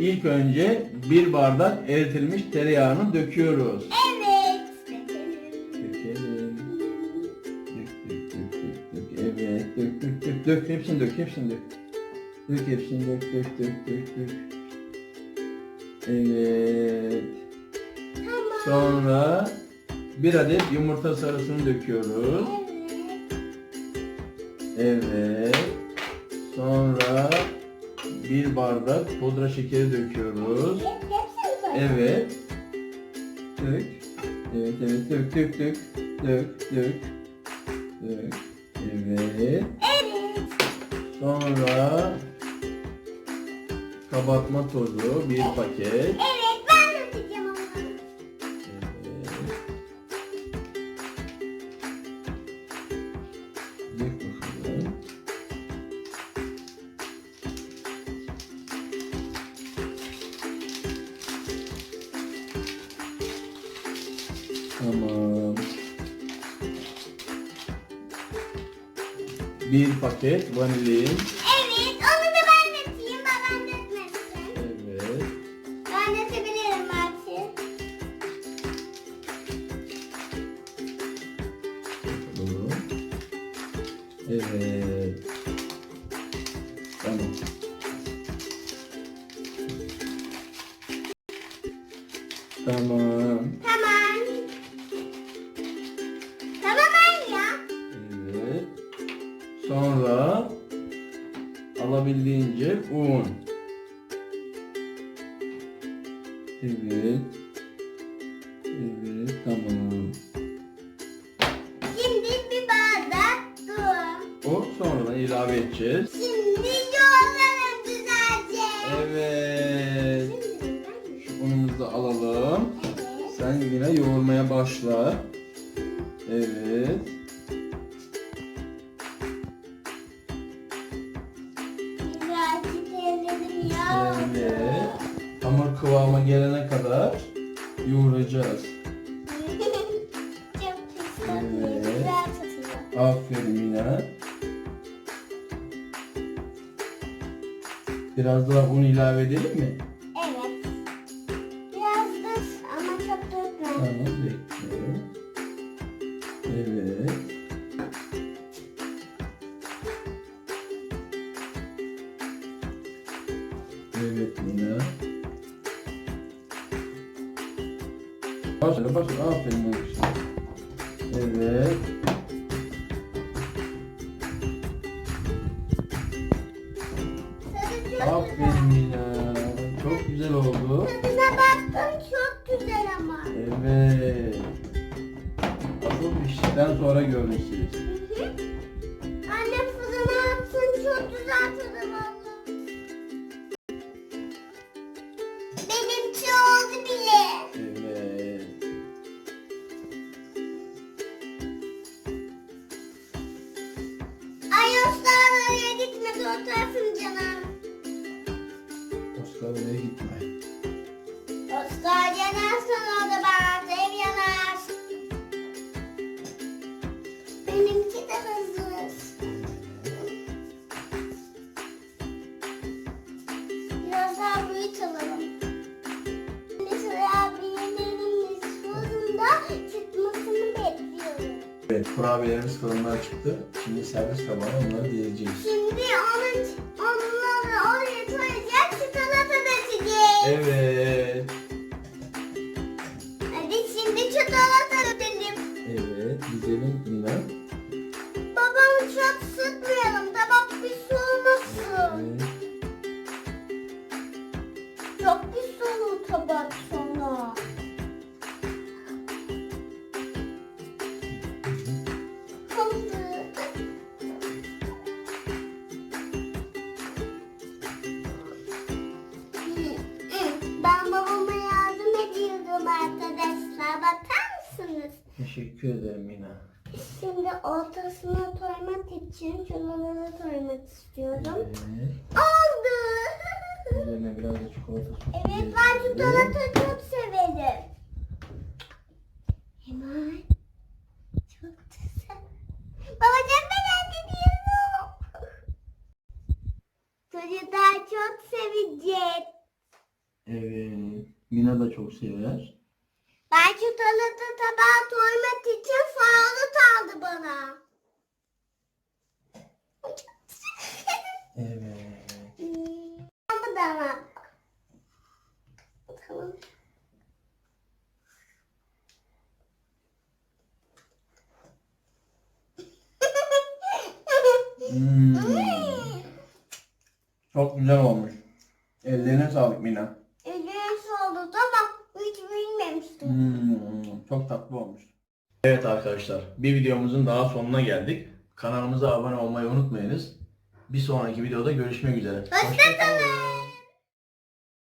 İlk önce bir bardak eritilmiş tereyağını döküyoruz. Evet. Dökelim. Dökelim. Dök, dök, dök, dök, dök. Evet, dök, dök, dök, dök. Hepsini dök, hepsini dök. Dök hepsini dök, dök, dök, dök, dök. Evet. Tamam. Sonra bir adet yumurta sarısını döküyoruz. Evet. Evet. Sonra bir bardak pudra şekeri döküyoruz. Evet. Dök. Evet evet dök dök dök. Dök dök. Dök. Evet. Evet. Sonra kabartma tozu bir paket. Tamam. Bir paket vanilin. Evet onu da ben dökeyim. Babam dökmesin. Evet. Ben dökebilirim belki. Bakalım. Evet. Tamam. Tamam. Tamam Sonra alabildiğince un. Evet. Evet, tamam. Şimdi bir bardak su. O sonradan ilave edeceğiz. Şimdi yoğuralım güzelce. Evet. Şu unumuzu alalım. Evet. Sen yine yoğurmaya başla. Evet. Evet. Hamur kıvama gelene kadar yoğuracağız. Evet. Aferin Mina. Biraz daha un ilave edelim mi? Evet. Biraz dur ama çok dökme. Tamam. Evet. Evet Başla başla aferin. Evet. Aferin Mina. Çok güzel oldu. Tadına baktım çok güzel ama. Evet. Asıl piştikten sonra hı. Anne fırına atsın çok güzel tarafım canım. Oscar oraya gitme. Osman yanarsan orada kurabiyelerimiz fırından çıktı. Şimdi servis tabağına onları dizeceğiz. Şimdi onun, onları oraya koyacak çikolata dökeceğiz. Evet. Hadi şimdi çikolata dökelim. Evet, dizelim Mina. Babamı çok sıkmayalım. Tabak pis olmasın. Evet. Çok pis olur tabak sonra. Arkadaşlar. Bakar mısınız? Teşekkür ederim Mina. Şimdi ortasına koymak için şuraları koymak istiyorum. Evet. Oldu. Üzerine biraz da çikolata sosu Evet ben çikolata çok severim. Hemen. Çok güzel. Babacığım merak ediyorum. Çocuklar çok sevecek. Mina da çok sever. Salata tabağı koymak için fanusu aldı bana. Evet. Bu da var. Tamam. Hmm. Çok güzel olmuş. Ellerine sağlık Mina. Elleriniz oldu ama hiç bilmemiştim. Hmm, çok tatlı olmuş. Evet arkadaşlar, bir videomuzun daha sonuna geldik. Kanalımıza abone olmayı unutmayınız. Bir sonraki videoda görüşmek üzere. Hoşçakalın.